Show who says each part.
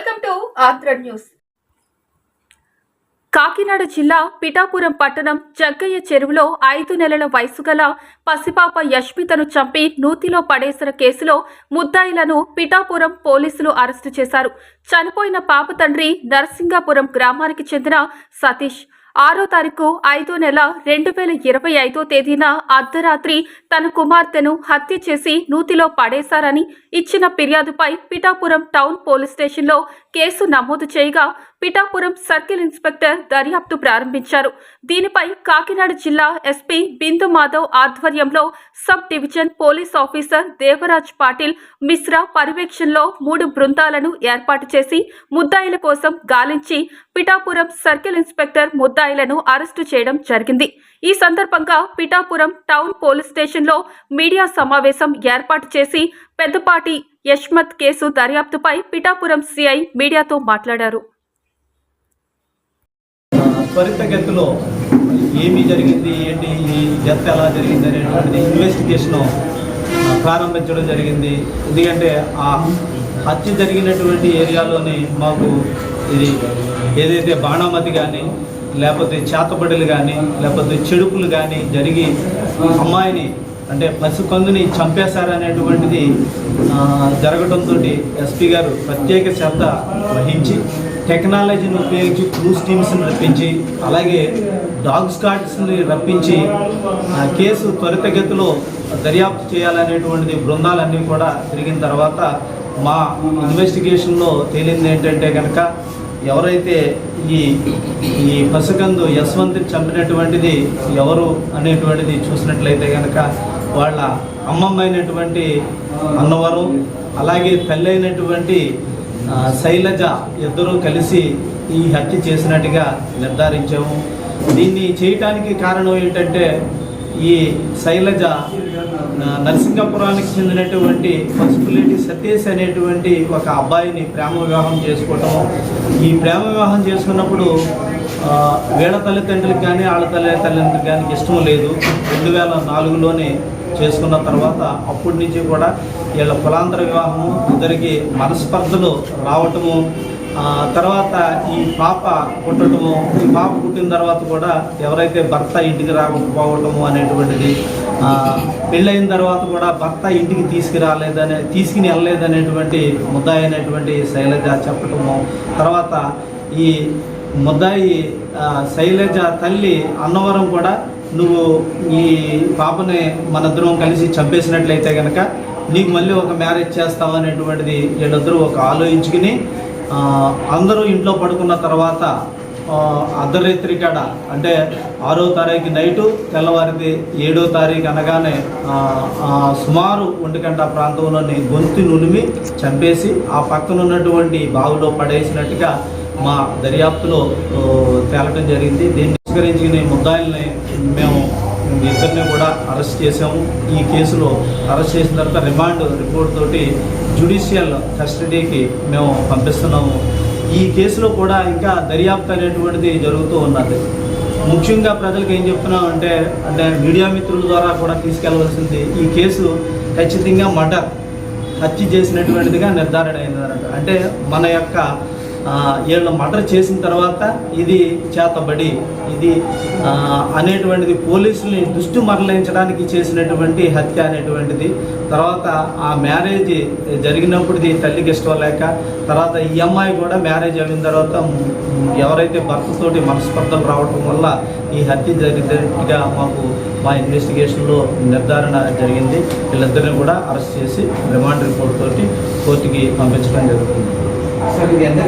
Speaker 1: Welcome to Andhra News. Kakinada జిల్లా పిఠాపురం పట్టణం జగ్గయ్య చెరువులో ఐదు నెలల వయసు గల పసిపాప యష్మితను చంపి నూతిలో పడేసిన కేసులో ముద్దాయిలను పిఠాపురం పోలీసులు అరెస్టు చేశారు. చనిపోయిన పాప తండ్రి నరసింగాపురం గ్రామానికి చెందిన సతీష్. ఆరో తారీఖు ఐదో నెల రెండు వేల ఇరవై ఐదో తేదీన అర్ధరాత్రి తన కుమార్తెను హత్య చేసి నూతిలో పడేశారని ఇచ్చిన ఫిర్యాదుపై పిఠాపురం టౌన్ పోలీస్ స్టేషన్లో కేసు నమోదు చేయగా పిఠాపురం సర్కిల్ ఇన్స్పెక్టర్ దర్యాప్తు ప్రారంభించారు. దీనిపై కాకినాడ జిల్లా ఎస్పీ బిందు మాధవ్ ఆధ్వర్యంలో sub division police officer Devaraj Patil Mishra పర్యవేక్షణలో మూడు బృందాలను ఏర్పాటు చేసి ముద్దాయిల కోసం గాలించి పిఠాపురం సర్కిల్ ఇన్స్పెక్టర్ ముద్దాయిలను అరెస్టు చేయడం జరిగింది. ఈ సందర్భంగా పిఠాపురం టౌన్ పోలీస్ స్టేషన్లో మీడియా సమావేశం ఏర్పాటు చేసి పెద్దపాటి యష్మత్ కేసు దర్యాప్తుపై పిఠాపురం సిఐ మీడియాతో మాట్లాడారు.
Speaker 2: త్వరితగతిలో ఏమి జరిగింది ఏంటి ఈ జత ఎలా జరిగింది అనేటువంటిది ఇన్వెస్టిగేషన్ ప్రారంభించడం జరిగింది. ఎందుకంటే ఆ హత్య జరిగినటువంటి ఏరియాలోని మాకు ఇది ఏదైతే బాణామతి కానీ లేకపోతే చేతబడులు కానీ లేకపోతే చెడుపులు కానీ జరిగి అమ్మాయిని అంటే పసికందుని చంపేశారనేటువంటిది జరగడంతో ఎస్పీ గారు ప్రత్యేక శ్రద్ధ వహించి టెక్నాలజీని ఉపయోగించి క్రూస్ టీమ్స్ని రప్పించి అలాగే డాగ్ స్కాట్స్ని రప్పించి ఆ కేసు త్వరితగతిలో దర్యాప్తు చేయాలనేటువంటిది బృందాలన్నీ కూడా తిరిగిన తర్వాత మా ఇన్వెస్టిగేషన్లో తేలింది ఏంటంటే కనుక ఎవరైతే ఈ ఈ పసికందు యశ్వంత్ని చంపినటువంటిది ఎవరు అనేటువంటిది చూసినట్లయితే కనుక వాళ్ళ అమ్మమ్మ అయినటువంటి అన్నవరం అలాగే తల్లి అయినటువంటి శైలజ ఇద్దరూ కలిసి ఈ హత్య చేసినట్టుగా నిర్ధారించాము. దీన్ని చేయటానికి కారణం ఏంటంటే ఈ శైలజ నరసింగపురానికి చెందినటువంటి పసుపులేటి సతీష్ అనేటువంటి ఒక అబ్బాయిని ప్రేమ వివాహం చేసుకోవటం. ఈ ప్రేమ వివాహం చేసుకున్నప్పుడు వీళ్ళ తల్లిదండ్రులకు కానీ వాళ్ళ తల్లి తల్లిదండ్రులకు కానీ ఇష్టం లేదు. రెండు వేల నాలుగులోనే చేసుకున్న తర్వాత అప్పటి నుంచి కూడా వీళ్ళ కులాంతర వివాహము ఇద్దరికి మనస్పర్ధలు రావటము తర్వాత ఈ పాప పుట్టడము ఈ పాప పుట్టిన తర్వాత కూడా ఎవరైతే భర్త ఇంటికి రాకపోవటము అనేటువంటిది పెళ్ళైన తర్వాత కూడా భర్త ఇంటికి తీసుకురాలేదనే తీసుకుని వెళ్ళలేదనేటువంటి ముద్దాయి అనేటువంటి శైలజ చెప్పటము. తర్వాత ఈ ముద్దాయి శైలజ తల్లి అన్నవరం కూడా నువ్వు ఈ పాపని మనిద్దరం కలిసి చంపేసినట్లయితే కనుక నీకు మళ్ళీ ఒక మ్యారేజ్ చేస్తావు అనేటువంటిది వీళ్ళిద్దరూ ఒక ఆలోచించుకుని అందరూ ఇంట్లో పడుకున్న తర్వాత అర్ధరాత్రి కాడ అంటే ఆరో తారీఖు నైటు తెల్లవారిది ఏడో తారీఖు అనగానే సుమారు ఒంటి గంట ప్రాంతంలోని గొంతు నులిమి చంపేసి ఆ పక్కన ఉన్నటువంటి బావిలో పడేసినట్టుగా మా దర్యాప్తులో తేలటం జరిగింది. దీన్ని స్వీకరించుకునే ముద్దాయిల్ని మేము ఇద్దరిని కూడా అరెస్ట్ చేసాము ఈ కేసులో అరెస్ట్ చేసిన తర్వాత రిమాండ్ రిపోర్ట్ తోటి జ్యుడిషియల్ కస్టడీకి మేము పంపిస్తున్నాము. ఈ కేసులో కూడా ఇంకా దర్యాప్తు అనేటువంటిది జరుగుతూ ఉన్నది. ముఖ్యంగా ప్రజలకు ఏం చెప్తున్నాం అంటే అంటే మీడియా మిత్రుల ద్వారా కూడా తీసుకెళ్ళవలసింది ఈ కేసు ఖచ్చితంగా మర్డర్ హత్య చేసినటువంటిదిగా నిర్ధారణ అయిందన్నమాట అంటే మన యొక్క వీళ్ళు మర్డర్ చేసిన తర్వాత ఇది చేతబడి ఇది అనేటువంటిది పోలీసుల్ని దృష్టి మరలించడానికి చేసినటువంటి హత్య అనేటువంటిది. తర్వాత ఆ మ్యారేజ్ జరిగినప్పుడు ఇది తల్లికి ఇష్టం లేక తర్వాత ఈ అమ్మాయి కూడా మ్యారేజ్ అయిన తర్వాత ఎవరైతే భర్తతోటి మనస్పర్ధలు రావటం వల్ల ఈ హత్య జరిగినట్టుగా మాకు మా ఇన్వెస్టిగేషన్లో నిర్ధారణ జరిగింది. వీళ్ళిద్దరిని కూడా అరెస్ట్ చేసి రిమాండ్ రిపోర్ట్ తోటి కోర్టుకి పంపించడం జరుగుతుంది.
Speaker 3: సార్ ఇది ఎంత